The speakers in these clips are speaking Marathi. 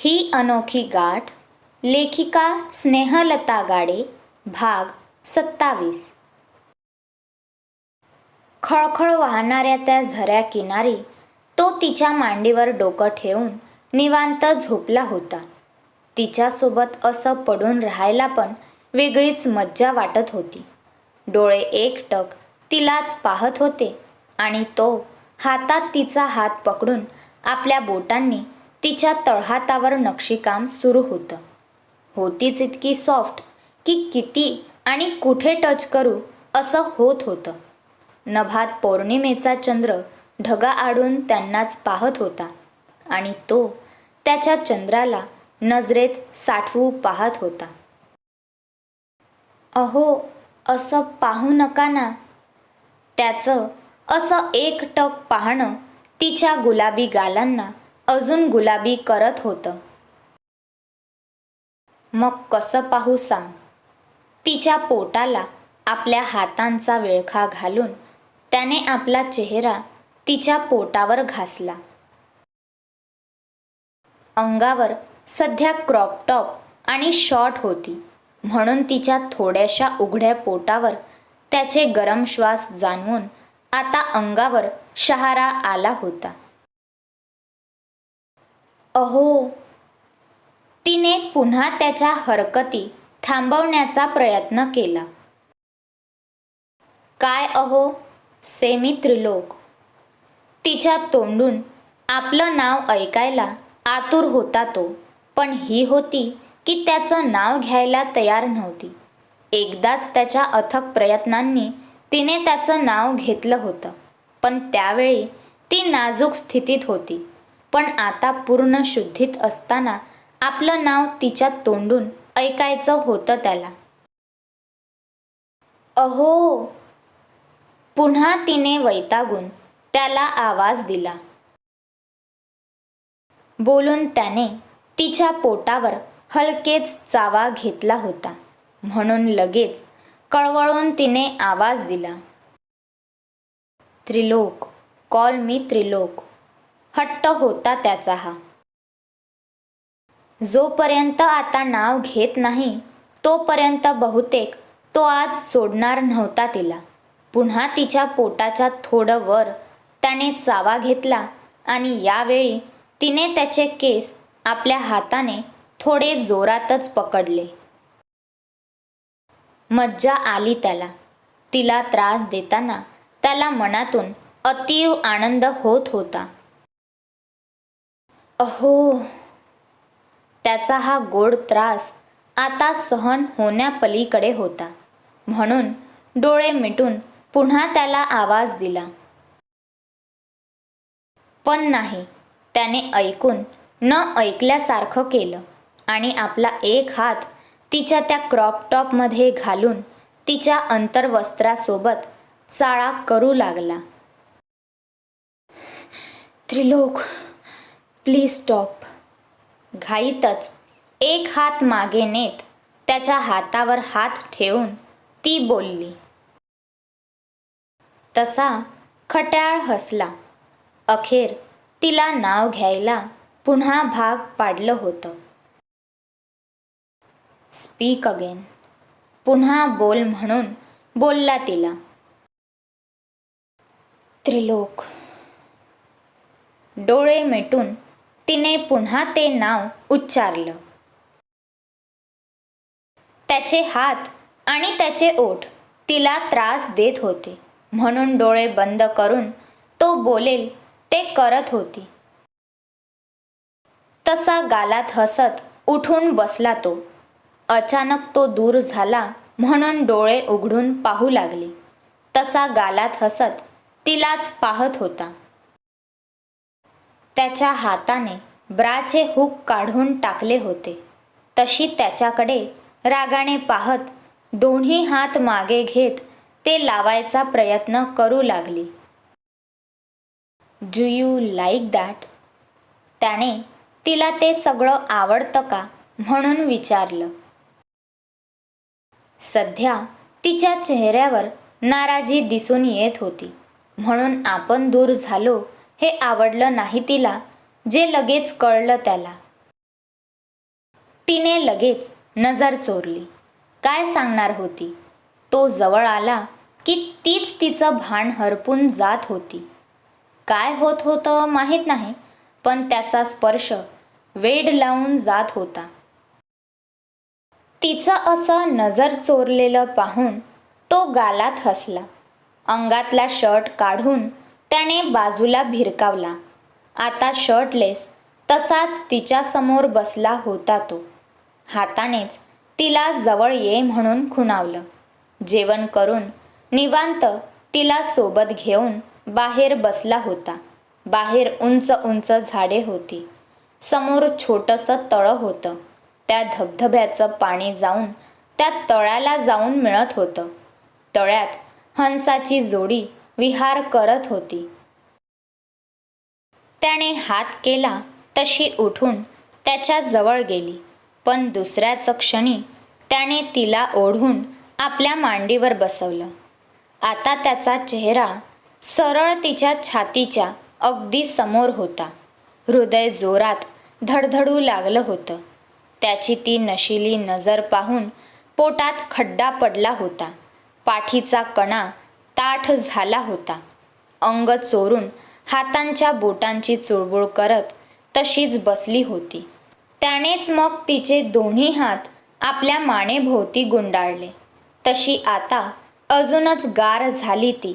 ही अनोखी गाठ लेखिका स्नेहलता गाडे भाग सत्तावीस. खळखळ वाहणाऱ्या त्या झऱ्या किनारी तो तिच्या मांडीवर डोकं ठेवून निवांत झोपला होता. तिच्यासोबत असं पडून राहायला पण वेगळीच मज्जा वाटत होती. डोळे एकटक तिलाच पाहत होते आणि तो हातात तिचा हात पकडून आपल्या बोटांनी तिच्या तळहातावर नक्षीकाम सुरू होतं. होतीच इतकी सॉफ्ट की किती आणि कुठे टच करू असं होत होतं. नभात पौर्णिमेचा चंद्र ढगा आडून त्यांनाच पाहत होता आणि तो त्याच्या चंद्राला नजरेत साठवू पाहत होता. अहो असं पाहू नका ना. त्याचं असं एक टक पाहणं तिच्या गुलाबी गालांना अजून गुलाबी करत होतं. मग कसं पाहू सांग. तिच्या पोटाला आपल्या हातांचा विळखा घालून त्याने आपला चेहरा तिच्या पोटावर घासला. अंगावर सध्या क्रॉप टॉप आणि शॉर्ट होती. म्हणून तिच्या थोड्याशा उघड्या पोटावर त्याचे गरम श्वास जाणवून आता अंगावर शहारा आला होता. अहो. तिने पुन्हा त्याच्या हरकती थांबवण्याचा प्रयत्न केला. काय अहो? सेमी त्रिलोक. तिच्या तोंडून आपलं नाव ऐकायला आतुर होता तो पण ही होती की त्याचं नाव घ्यायला तयार नव्हती. एकदाच त्याच्या अथक प्रयत्नांनी तिने त्याचं नाव घेतलं होतं पण त्यावेळी ती नाजूक स्थितीत होती. पण आता पूर्ण शुद्धीत असताना आपलं नाव तिच्या तोंडून ऐकायचं होतं त्याला. अहो. पुन्हा तिने वैतागून त्याला आवाज दिला. बोलून त्याने तिच्या पोटावर हलकेच चावा घेतला होता. म्हणून लगेच कळवळून तिने आवाज दिला. त्रिलोक. Call me Trilok. हट्ट होता त्याचा हा. जोपर्यंत आता नाव घेत नाही तोपर्यंत बहुतेक तो आज सोडणार नव्हता तिला. पुन्हा तिच्या पोटाच्या थोडं वर त्याने चावा घेतला आणि यावेळी तिने त्याचे केस आपल्या हाताने थोडे जोरातच पकडले. मज्जा आली त्याला. तिला त्रास देताना त्याला मनातून अतीव आनंद होत होता. अहो त्याचा हा गोड त्रास आता सहन होण्यापलीकडे होता. म्हणून डोळे मिटून पुन्हा त्याला आवाज दिला. पण नाही त्याने ऐकून न ऐकल्यासारखं केलं आणि आपला एक हात तिच्या त्या क्रॉप टॉपमध्ये घालून तिच्या अंतर्वस्त्रासोबत चाळा करू लागला. त्रिलोक प्लीज स्टॉप घाईतच एक हात मागे नेत त्याच्या हातावर हात ठेवून ती बोलली. तसा खट्याळ हसला. अखेर तिला नाव घ्यायला पुन्हा भाग पाडलं होतं. स्पीक अगेन पुन्हा बोल म्हणून बोलला तिला. त्रिलोक. डोळे मिटून तिने पुन्हा ते नाव उच्चारलं. त्याचे हात आणि त्याचे ओठ तिला त्रास देत होते. म्हणून डोळे बंद करून तो बोलेल ते करत होती. तसा गालात हसत उठून बसला तो. अचानक तो दूर झाला म्हणून डोळे उघडून पाहू लागले. तसा गालात हसत तिलाच पाहत होता. त्याच्या हाताने ब्राचे हुक काढून टाकले होते. तशी त्याच्याकडे रागाने पाहत दोन्ही हात मागे घेत ते लावायचा प्रयत्न करू लागली. डू यू लाईक दॅट त्याने तिला ते सगळं आवडतं का म्हणून विचारलं. सध्या तिच्या चेहऱ्यावर नाराजी दिसून येत होती. म्हणून आपण दूर झालो हे आवडलं नाही तिला जे लगेच कळलं त्याला. तिने लगेच नजर चोरली. काय सांगणार होती? तो जवळ आला की तीच तिचं भान हरपून जात होती. काय होत होतं माहीत नाही पण त्याचा स्पर्श वेड लावून जात होता. तिचं असं नजर चोरलेलं पाहून तो गालात हसला. अंगातला शर्ट काढून त्याने बाजूला भिरकावला. आता शर्टलेस तसाच तिच्यासमोर बसला होता तो. हातानेच तिला जवळ ये म्हणून खुणावलं. जेवण करून निवांत तिला सोबत घेऊन बाहेर बसला होता. बाहेर उंच उंच झाडे होती. समोर छोटंसं तळं होतं. त्या धबधब्याचं पाणी जाऊन त्या तळ्याला जाऊन मिळत होतं. तळ्यात हंसाची जोडी विहार करत होती. त्याने हात केला तशी उठून त्याच्याजवळ गेली. पण दुसऱ्याच क्षणी त्याने तिला ओढून आपल्या मांडीवर बसवलं. आता त्याचा चेहरा सरळ तिच्या छातीच्या अगदी समोर होता. हृदय जोरात धडधडू लागलं होतं. त्याची ती नशिली नजर पाहून पोटात खड्डा पडला होता. पाठीचा कणा ताठ झाला होता. अंग चोरून हातांच्या बोटांची चुळबुळ करत तशीच बसली होती. त्यानेच मग तिचे दोन्ही हात आपल्या मानेभोवती गुंडाळले. तशी आता अजूनच गार झाली ती.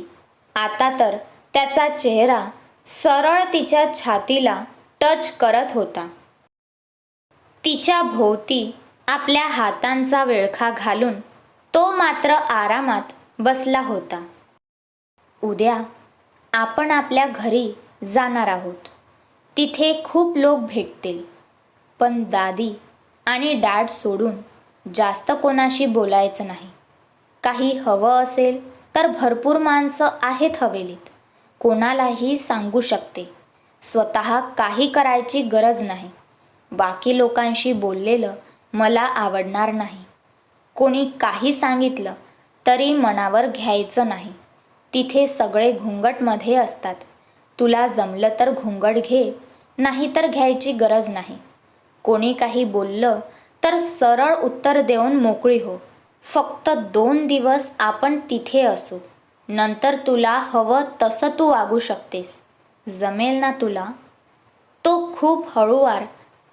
आता तर त्याचा चेहरा सरळ तिच्या छातीला टच करत होता. तिच्या भोवती आपल्या हातांचा विळखा घालून तो मात्र आरामात बसला होता. उद्या आपण आपल्या घरी जाणार आहोत. तिथे खूप लोक भेटतील. पण दादी आणि डॅड सोडून जास्त कोणाशी बोलायचं नाही. काही हवं असेल तर भरपूर माणसं आहेत हवेलीत. कोणालाही सांगू शकते. स्वतः काही करायची गरज नाही. बाकी लोकांशी बोललेलं मला आवडणार नाही. कोणी काही सांगितलं तरी मनावर घ्यायचं नाही. तिथे सगळे घुंगटमध्ये असतात. तुला जमलं तर घुंगट घे नाही तर घ्यायची गरज नाही. कोणी काही बोललं तर सरळ उत्तर देऊन मोकळी हो. फक्त दोन दिवस आपण तिथे असू. नंतर तुला हवं तसं तू वागू शकतेस. जमेल ना तुला? तो खूप हळूवार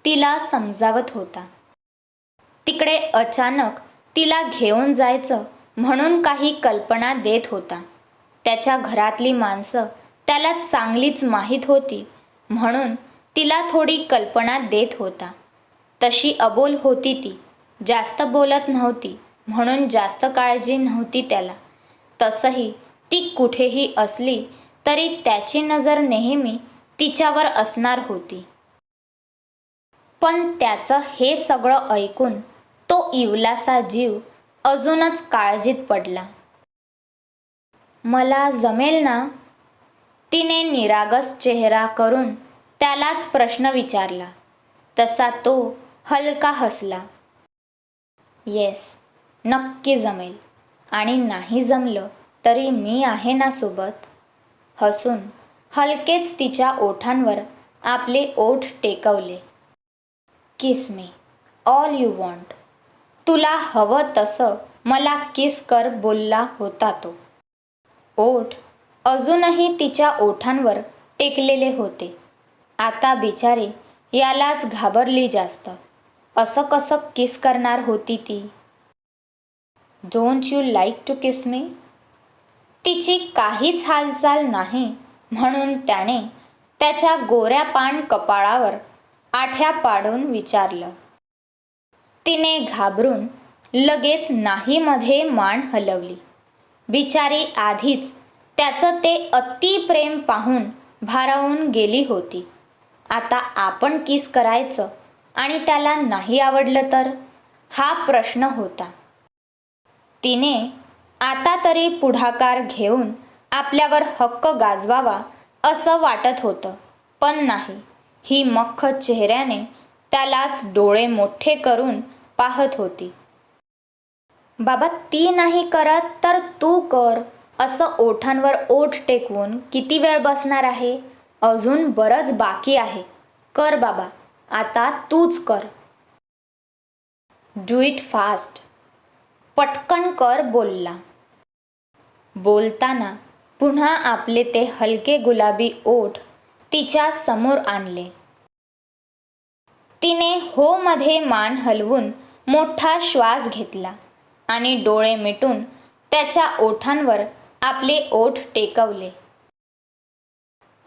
तिला समजावत होता. तिकडे अचानक तिला घेऊन जायचं म्हणून काही कल्पना देत होता. त्याच्या घरातली माणसं त्याला चांगलीच माहीत होती म्हणून तिला थोडी कल्पना देत होता. तशी अबोल होती ती जास्त बोलत नव्हती म्हणून जास्त काळजी नव्हती त्याला. तसंही ती कुठेही असली तरी त्याची नजर नेहमी तिच्यावर असणार होती. पण त्याचं हे सगळं ऐकून तो इवलासा जीव अजूनच काळजीत पडला. मला जमेल ना? तिने निरागस चेहरा करून त्यालाच प्रश्न विचारला. तसा तो हलका हसला. येस नक्की जमेल. आणि नाही जमलं तरी मी आहे ना सोबत? हसून हलकेच तिच्या ओठांवर आपले ओठ टेकवले. Kiss me? All you want. तुला हवं तसं मला किस कर बोलला होता तो. ओठ अजूनही तिच्या ओठांवर टेकलेले होते. आता बिचारी यालाच घाबरली जास्त. असं कसं किस करणार होती ती? Don't you like to kiss me तिची काहीच हालचाल नाही म्हणून त्याने त्याच्या गोऱ्या पान कपाळावर आठ्या पाडून विचारलं. तिने घाबरून लगेच नाहीमध्ये मान हलवली. बिचारी आधीच त्याचं ते अतिप्रेम पाहून भारावून गेली होती. आता आपण किस करायचं आणि त्याला नाही आवडलं तर? हा प्रश्न होता. तिने आता तरी पुढाकार घेऊन आपल्यावर हक्क गाजवावा असं वाटत होतं पण नाही. ही मख्ख चेहऱ्याने त्यालाच डोळे मोठे करून पाहत होती. बाबा ती नाही करत तर तू कर असं ओठांवर ओठ टेकवून किती वेळ बसणार आहे? अजून बरंच बाकी आहे. कर बाबा आता तूच कर. डू इट फास्ट पटकन कर बोलला. बोलताना पुन्हा आपले ते हलके गुलाबी ओठ तिच्या समोर आणले. तिने हो मध्ये मान हलवून मोठा श्वास घेतला. आणि डोळे मिटून त्याच्या ओठांवर आपले ओठ टेकवले.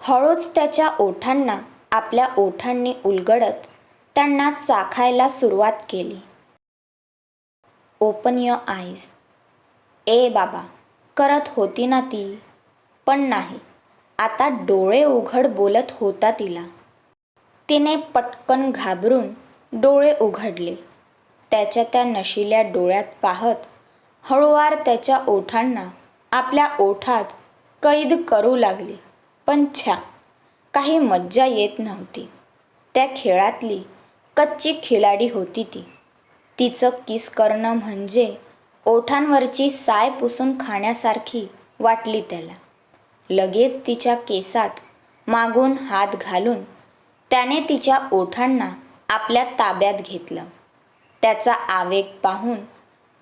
हळूच त्याच्या ओठांना आपल्या ओठांनी उलगडत त्यांना चाखायला सुरुवात केली. ओपन युअर आईज ए बाबा करत होती ना ती पण नाही. आता डोळे उघड बोलत होता तिला. तिने पटकन घाबरून डोळे उघडले. त्याच्या त्या नशिल्या डोळ्यात पाहत हळूवार त्याच्या ओठांना आपल्या ओठात कैद करू लागली. पण छा काही मज्जा येत नव्हती. त्या खेळातली कच्ची खिलाडी होती ती. तिचं किस करणं म्हणजे ओठांवरची साय पुसून खाण्यासारखी वाटली त्याला. लगेच तिच्या केसात मागून हात घालून त्याने तिच्या ओठांना आपल्या ताब्यात घेतलं. त्याचा आवेग पाहून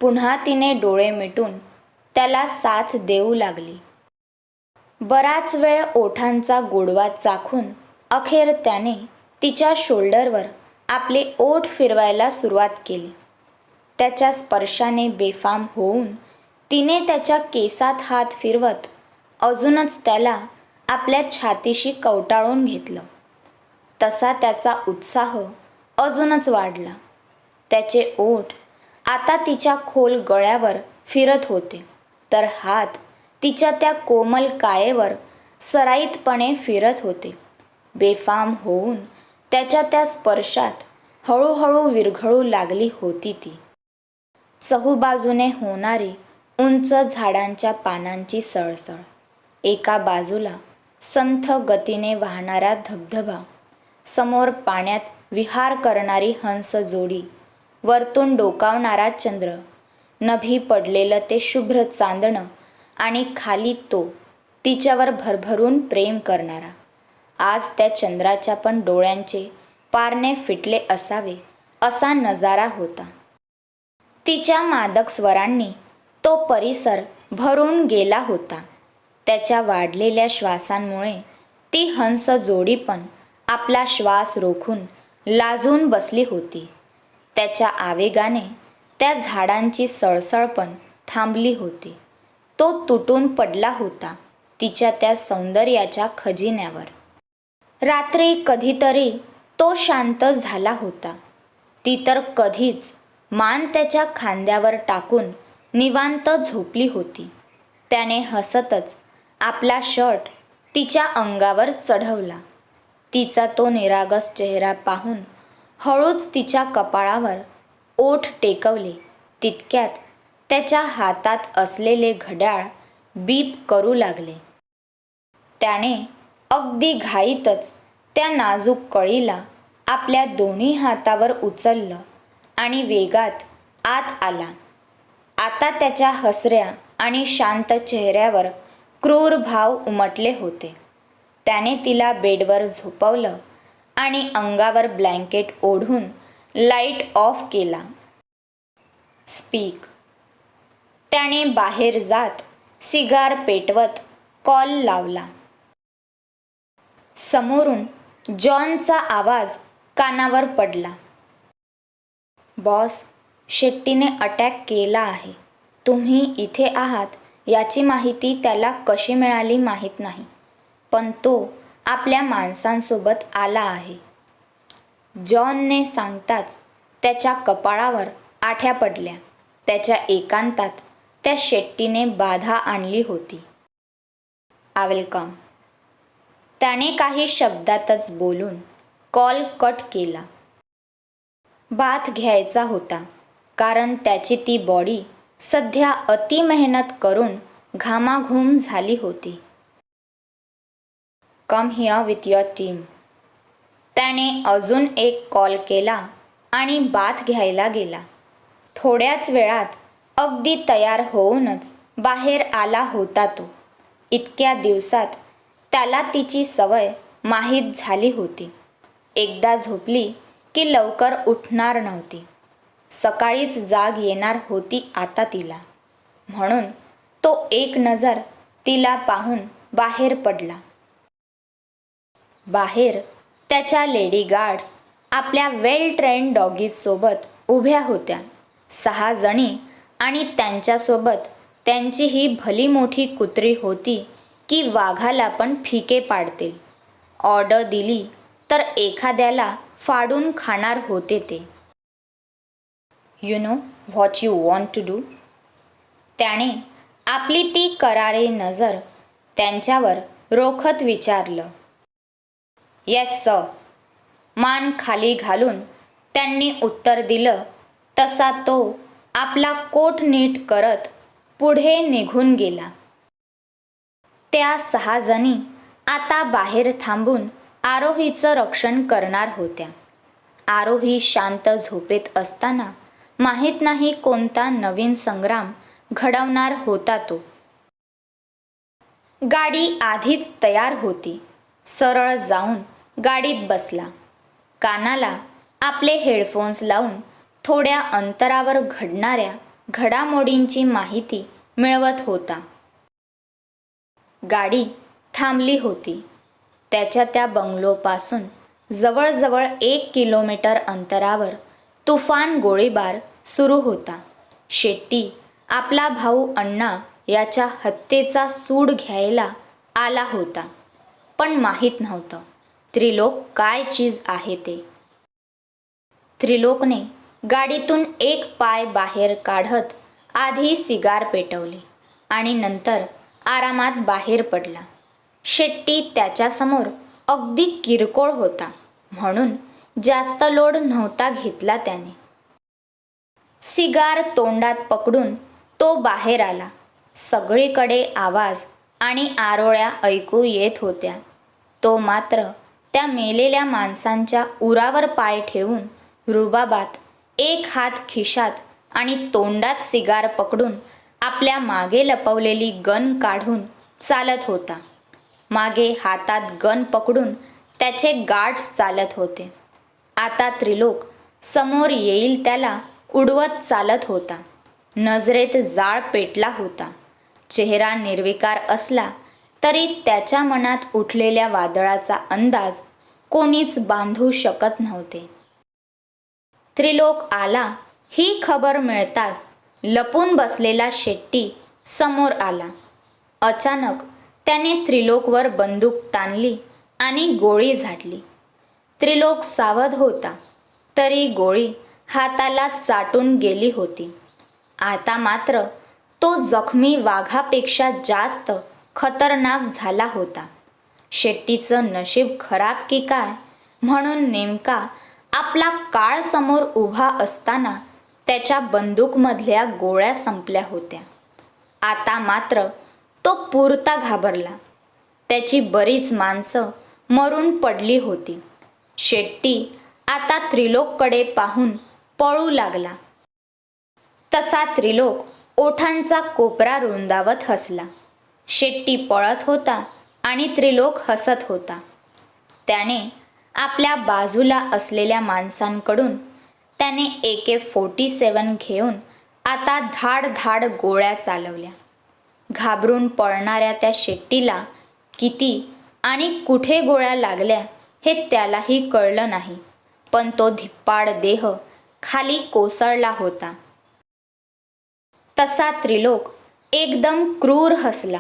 पुन्हा तिने डोळे मिटून त्याला साथ देऊ लागली. बराच वेळ ओठांचा गोडवा चाखून अखेर त्याने तिच्या शोल्डरवर आपले ओठ फिरवायला सुरुवात केली. त्याच्या स्पर्शाने बेफाम होऊन तिने त्याच्या केसात हात फिरवत अजूनच त्याला आपल्या छातीशी कवटाळून घेतलं. तसा त्याचा उत्साह अजूनच वाढला. त्याचे ओठ आता तिच्या खोल गळ्यावर फिरत होते. तर हात तिच्या त्या कोमल कायेवर सराईतपणे फिरत होते. बेफाम होऊन त्याच्या त्या स्पर्शात हळूहळू विरघळू लागली होती ती. चहूबाजूने होणारी उंच झाडांच्या पानांची सळसळ. एका बाजूला संथ गतीने वाहणारा धबधबा. समोर पाण्यात विहार करणारी हंस जोडी वरतून डोकावणारा चंद्र. नभी पडलेलं ते शुभ्र चांदणं आणि खाली तो तिच्यावर भरभरून प्रेम करणारा. आज त्या चंद्राच्या पण डोळ्यांचे पारणे फिटले असावे असा नजारा होता. तिच्या मादक स्वरांनी तो परिसर भरून गेला होता. त्याच्या वाढलेल्या श्वासांमुळे ती हंस जोडी पण आपला श्वास रोखून लाजून बसली होती. त्याच्या आवेगाने त्या झाडांची सळसळ पण थांबली होती. तो तुटून पडला होता तिच्या त्या सौंदर्याच्या खजिन्यावर. रात्री कधीतरी तो शांत झाला होता. ती तर कधीच मान त्याच्या खांद्यावर टाकून निवांत झोपली होती. त्याने हसतच आपला शर्ट तिच्या अंगावर चढवला. तिचा तो निरागस चेहरा पाहून हळूच तिच्या कपाळावर ओठ टेकवले. तितक्यात त्याच्या हातात असलेले घड्याळ बीप करू लागले. त्याने अगदी घाईतच त्या नाजूक कळीला आपल्या दोन्ही हातावर उचललं आणि वेगात आत आला. आता त्याच्या हसऱ्या आणि शांत चेहऱ्यावर क्रूर भाव उमटले होते. त्याने तिला बेडवर झोपवलं आणि अंगावर ब्लँकेट ओढून लाइट ऑफ केला. स्पीक. त्याने बाहेर जात सिगार पेटवत कॉल लावला. समोरून जॉनचा आवाज कानावर पडला. बॉस शेट्टीने अटॅक केला आहे. तुम्ही इथे आहात याची माहिती त्याला कशी मिळाली माहीत नाही. पण तो आपल्या माणसांसोबत आला आहे. जॉनने सांगताच त्याच्या कपाळावर आठ्या पडल्या. त्याच्या एकांतात त्या शेट्टीने बाधा आणली होती. I welcome. त्याने काही शब्दातच बोलून कॉल कट केला. बाथ घ्यायचा होता कारण त्याची ती बॉडी सध्या अति मेहनत करून घामाघूम झाली होती. Come here with your team त्याने अजून एक कॉल केला आणि बाथ घ्यायला गेला. थोड्याच वेळात अगदी तयार होऊनच बाहेर आला होता तो. इतक्या दिवसात त्याला तिची सवय माहीत झाली होती. एकदा झोपली की लवकर उठणार नव्हती. सकाळीच जाग येणार होती आता तिला. म्हणून तो एक नजर तिला पाहून बाहेर पडला. बाहेर त्याच्या लेडी गार्ड्स आपल्या वेल ट्रेंड डॉगीजसोबत उभ्या होत्या. सहा जणी आणि त्यांच्यासोबत त्यांची ही भली मोठी कुत्री होती की वाघाला पण फिके पाडतील. ऑर्डर दिली तर एखाद्याला फाडून खाणार होते ते. You know what you want to do त्याने आपली ती करारी नजर त्यांच्यावर रोखत विचारलं. Yes sir. मान खाली घालून त्यांनी उत्तर दिलं. तसा तो आपला कोट नीट करत पुढे निघून गेला. त्या सहाजणी आता बाहेर थांबून आरोहीचं रक्षण करणार होत्या. आरोही शांत झोपेत असताना माहीत नाही कोणता नवीन संग्राम घडवणार होता तो. गाडी आधीच तयार होती. सरळ जाऊन गाडीत बसला. कानाला आपले हेडफोन्स लावून थोड्या अंतरावर घडणाऱ्या घडामोडींची माहिती मिळवत होता. गाडी थांबली होती. त्याच्या त्या बंगलोपासून जवळजवळ एक किलोमीटर अंतरावर तुफान गोळीबार सुरू होता. शेट्टी आपला भाऊ अण्णा याच्या हत्येचा सूड घ्यायला आला होता पण माहीत नव्हतं. त्रिलोक काय चीज आहे ते? त्रिलोकने गाडीतून एक पाय बाहेर काढत आधी सिगार पेटवली आणि नंतर आरामात बाहेर पडला. शेट्टी त्याच्यासमोर अगदी किरकोळ होता म्हणून जास्त लोड नव्हता घेतला त्याने. सिगार तोंडात पकडून तो बाहेर आला. सगळीकडे आवाज आणि आरोळ्या ऐकू येत होत्या. तो मात्र त्या मेलेल्या माणसांच्या उरावर पाय ठेवून रुबाबात एक हात खिशात आणि तोंडात सिगार पकडून आपल्या मागे लपवलेली गन काढून चालत होता. मागे हातात गन पकडून त्याचे गार्ड्स चालत होते. आता त्रिलोक समोर येईल त्याला उडवत चालत होता. नजरेत जाळ पेटला होता. चेहरा निर्विकार असला तरी त्याच्या मनात उठलेल्या वादळाचा अंदाज कोणीच बांधू शकत नव्हते. त्रिलोक आला ही खबर मिळताच लपून बसलेला शेट्टी समोर आला. अचानक त्याने त्रिलोकवर बंदूक ताणली आणि गोळी झाडली. त्रिलोक सावध होता तरी गोळी हाताला चाटून गेली होती. आता मात्र तो जखमी वाघापेक्षा जास्त खतरनाक झाला होता. शेट्टीचं नशीब खराब की काय? म्हणून नेमका आपला काळ समोर उभा असताना त्याच्या बंदूकमधल्या गोळ्या संपल्या होत्या. आता मात्र तो पुरता घाबरला. त्याची बरीच माणसं मरून पडली होती. शेट्टी आता त्रिलोककडे पाहून पळू लागला. तसा त्रिलोक ओठांचा कोपरा रुंदावत हसला. शेट्टी पळत होता आणि त्रिलोक हसत होता. त्याने आपल्या बाजूला असलेल्या माणसांकडून त्याने ए के फोर्टी सेवन घेऊन आता धाड धाड गोळ्या चालवल्या. घाबरून पळणाऱ्या त्या शेट्टीला किती आणि कुठे गोळ्या लागल्या हे त्यालाही कळलं नाही पण तो धिप्पाड देह खाली कोसळला होता. तसा त्रिलोक एकदम क्रूर हसला.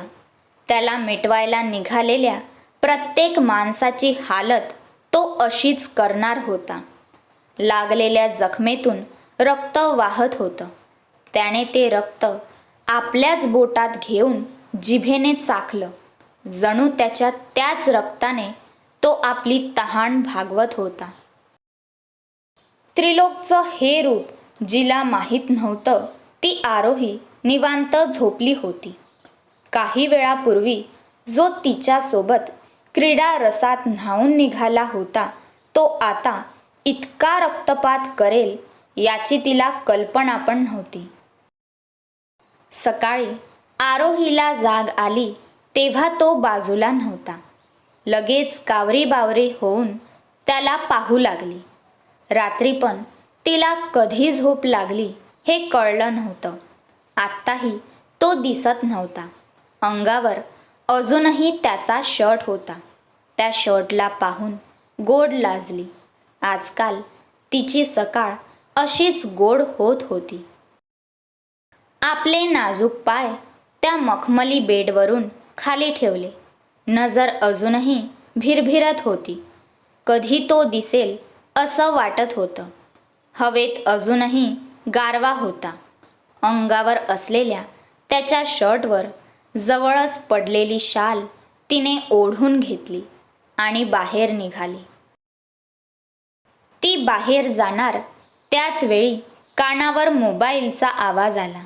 त्याला मिटवायला निघालेल्या प्रत्येक माणसाची हालत तो अशीच करणार होता. लागलेल्या जखमेतून रक्त वाहत होतं. त्याने ते रक्त आपल्याच बोटात घेऊन जिभेने चाखलं. जणू त्याच्या त्याच रक्ताने तो आपली तहान भागवत होता. त्रिलोकचं हे रूप जिला माहीत नव्हतं ती आरोही निवांत झोपली होती. काही वेळापूर्वी जो तिच्यासोबत क्रीडा रसात न्हावून निघाला होता तो आता इतका रक्तपात करेल याची तिला कल्पना पण नव्हती. सकाळी आरोहीला जाग आली तेव्हा तो बाजूला नव्हता. लगेच कावरी बावरी होऊन त्याला पाहू लागली. रात्री पण तिला कधी झोप लागली हे कळलं नव्हतं. आत्ताही तो दिसत नव्हता. अंगावर अजूनही त्याचा शर्ट होता. त्या शर्टला पाहून गोड लाजली. आजकाल तिची सकाळ अशीच गोड होत होती. आपले नाजूक पाय त्या मखमली बेडवरून खाली ठेवले. नजर अजूनही भिरभिरत होती. कधी तो दिसेल असं वाटत होतं. हवेत अजूनही गारवा होता. अंगावर असलेल्या त्याच्या शर्टवर जवळच पडलेली शाल तिने ओढून घेतली आणि बाहेर निघाली. ती बाहेर जाणार त्याच वेळी कानावर मोबाईलचा आवाज आला.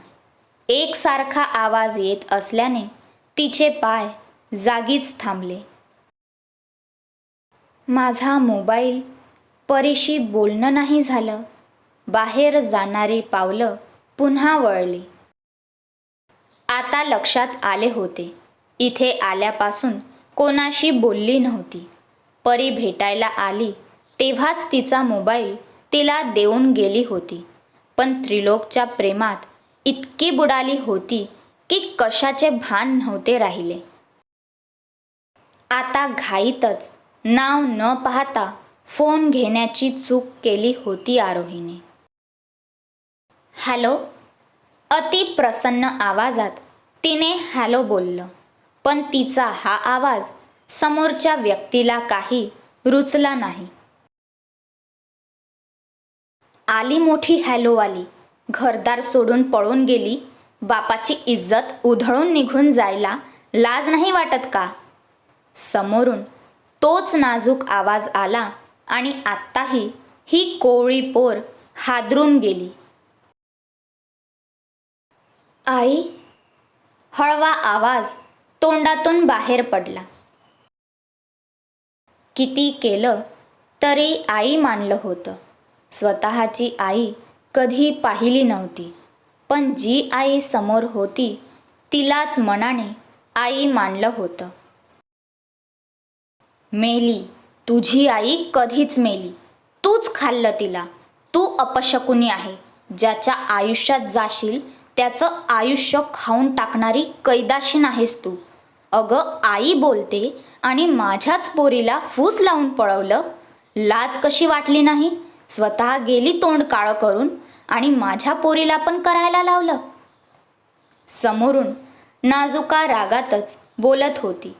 एकसारखा आवाज येत असल्याने तिचे पाय जागीच थांबले. माझा मोबाईल परीशी बोलणं नाही झालं. बाहेर जाणारी पावलं पुन्हा वळली. आता लक्षात आले होते. इथे आल्यापासून कोणाशी बोलली नव्हती. परी भेटायला आली तेव्हाच तिचा मोबाईल तिला देऊन गेली होती. पण त्रिलोकच्या प्रेमात इतकी बुडाली होती की कशाचे भान नव्हते राहिले. आता घाईतच नाव न पाहता फोन घेण्याची चूक केली होती आरोहीने. हॅलो? अति प्रसन्न आवाजात तिने हॅलो बोललं. पण तिचा हा आवाज समोरच्या व्यक्तीला काही रुचला नाही. आली मोठी हॅलो आली घरदार सोडून पळून गेली. बापाची इज्जत उधळून निघून जायला लाज नाही वाटत का? समोरून तोच नाजूक आवाज आला आणि आत्ताही ही कोवळी पोर हादरून गेली. आई हळवा आवाज तोंडातून बाहेर पडला. किती केलं तरी आई मानलं होतं. स्वतःची आई कधी पाहिली नव्हती पण जी आई समोर होती तिलाच मनाने आई मानलं होतं. मेली तुझी आई कधीच मेली. तूच खाल्लं तिला. तू अपशकुनी आहे ज्याच्या आयुष्यात जाशील त्याचं आयुष्य खाऊन टाकणारी कैदाशी आहेस तू. अगं आई बोलते आणि माझ्याच पोरीला फूस लावून पळवलं. लाज कशी वाटली नाही? स्वतः गेली तोंड काळं करून आणि माझ्या पोरीला पण करायला लावलं. समोरून नाजुका रागातच बोलत होती.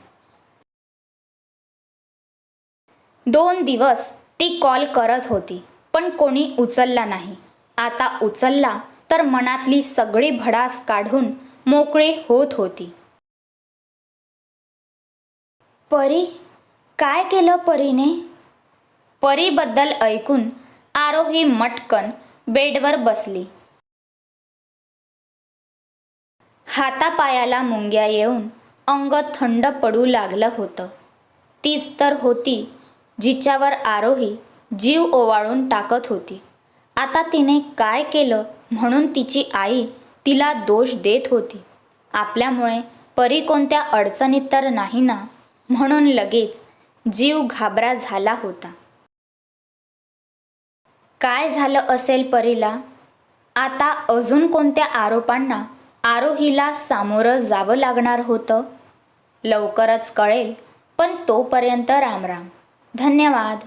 दोन दिवस ती कॉल करत होती पण कोणी उचलला नाही. आता उचलला तर मनातली सगळी भडास काढून मोकळी होत होती. परी काय केलं परीने? परीबद्दल ऐकून आरोही मटकन बेडवर बसली. हातापायाला मुंग्या येऊन अंग थंड पडू लागलं होतं. तीच तर होती जिच्यावर आरोही जीव ओवाळून टाकत होती. आता तिने काय केलं म्हणून तिची आई तिला दोष देत होती. आपल्यामुळे परी कोणत्या अडचणीत तर नाही ना? म्हणून लगेच जीव घाबरा झाला होता. काय झालं असेल परीला? आता अजून कोणत्या आरोपांना आरोहीला सामोरं जावं लागणार होतं? लवकरच कळेल पण तोपर्यंत रामराम. धन्यवाद.